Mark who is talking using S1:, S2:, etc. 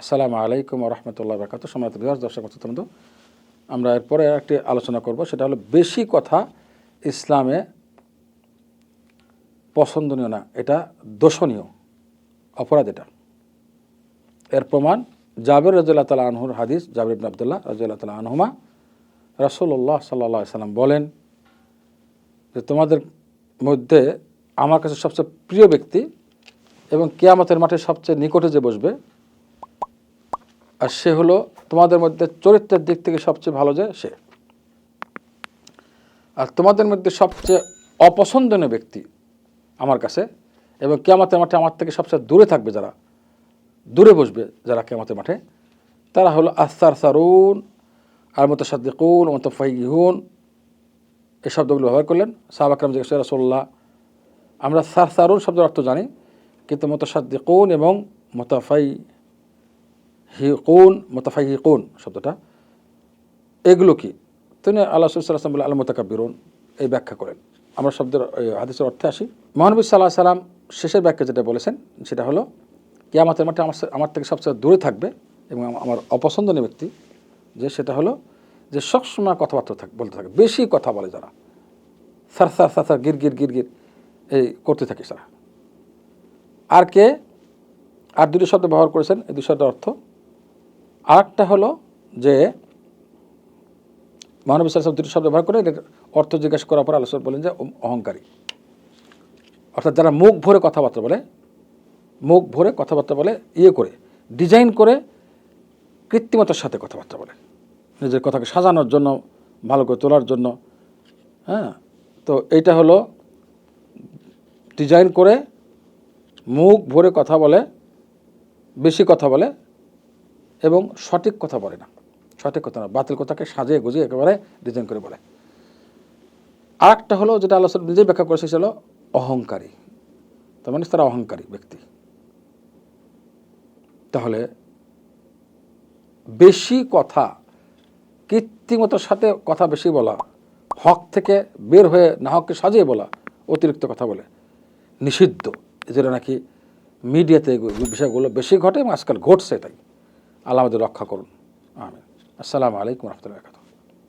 S1: আসসালামু আলাইকুম রহমতুল্লাহ বরকাত সময় দর্শক বন্ধু, আমরা এরপরে একটি আলোচনা করব। সেটা হলো বেশি কথা ইসলামে পছন্দনীয় না, এটা দোষণীয় অপরাধ এটা। এর প্রমাণ জাবের রাজিল্লাহ তালা আনহুর হাদিস, জাবির ইবন আবদুল্লাহ রাজিল্লাহ তালা আনহুমা রসুল্লাহ সাল্লা সাল্লাম বলেন যে, তোমাদের মধ্যে আমার কাছে সবচেয়ে প্রিয় ব্যক্তি এবং কেয়ামতের মাঠে সবচেয়ে নিকটে যে বসবে আর সে হলো তোমাদের মধ্যে চরিত্রের দিক থেকে সবচেয়ে ভালো যে সে। আর তোমাদের মধ্যে সবচেয়ে অপছন্দনীয় ব্যক্তি আমার কাছে এবং কেয়ামতের মাঠে আমার থেকে সবচেয়ে দূরে থাকবে যারা, দূরে বসবে যারা কেয়ামতের মাঠে, তারা হলো আস্তার সারুন আর মতো সাদ্দিকুন মতো ফাইহুন এই শব্দগুলো ব্যবহার করলেন। সাহাবাকরাম জিজ্ঞেস রসোল্লাহ আমরা সার সারুন শব্দের অর্থ জানি, কিন্তু মতো সাদ্দিকুন এবং মোতাফাই হিকুন মোতাফাই হিকুন শব্দটা। এগুলো কি? তিনি আল্লাহ সাল্লাম বলে আল মোতাকাবিরুন এই ব্যাখ্যা করেন। আমরা শব্দের হাদিসের অর্থে আসি। মহানবী সাল্লাহ সাল্লাম শেষের ব্যাখ্যা যেটা বলেছেন, সেটা হলো কি আমাদের মাঠে আমার আমার থেকে সবচেয়ে দূরে থাকবে এবং আমার অপছন্দনীয় ব্যক্তি, যে সেটা হলো, যে সবসময় কথাবার্তা থাক, বলতে থাকে। বেশি কথা বলে যারা। সার সার সার সার, গির গির গির গির, এই করতে থাকে তারা। আর কে? আর দুটি শব্দ ব্যবহার করেছেন, এই দুই শব্দের অর্থ আরেকটা হলো যে মহানবী সাল্লাম দুটি শব্দ ব্যবহার করে অর্থ জিজ্ঞেস করার পর আলোচনা বলেন যে অহংকারী। অর্থাৎ যারা মুখ ভরে কথাবার্তা বলে, মুখ ভরে কথাবার্তা বলে ইয়ে করে ডিজাইন করে কৃত্রিমতার সাথে কথাবার্তা বলে। নিজের কথাকে সাজানোর জন্য, ভালো করে তোলার জন্য। হ্যাঁ? তো এইটা হলো ডিজাইন করে মুখ ভরে কথা বলে, বেশি কথা বলে এবং সঠিক কথা বলে না। সঠিক কথা না, বাতিল কথাকে সাজিয়ে গুজিয়ে একেবারে ডিজাইন করে বলে। আর একটা হলো যেটা আলোচনা নিজেই ব্যাখ্যা করেছে, সেটা হলো অহংকারী। তার মানে তারা অহংকারী ব্যক্তি। তাহলে বেশি কথা কৃত্রিমতার সাথে কথা বেশি বলা, হক থেকে বের হয়ে না হককে সাজিয়ে বলা, অতিরিক্ত কথা বলে, নিষিদ্ধ। যেটা নাকি মিডিয়াতে বিষয়গুলো বেশি ঘটে এবং আজকাল ঘটছে তাই আল্লাহ আমাদের রক্ষা করুন। আমিন। আসসালামু আলাইকুম রহমতুল্লাহ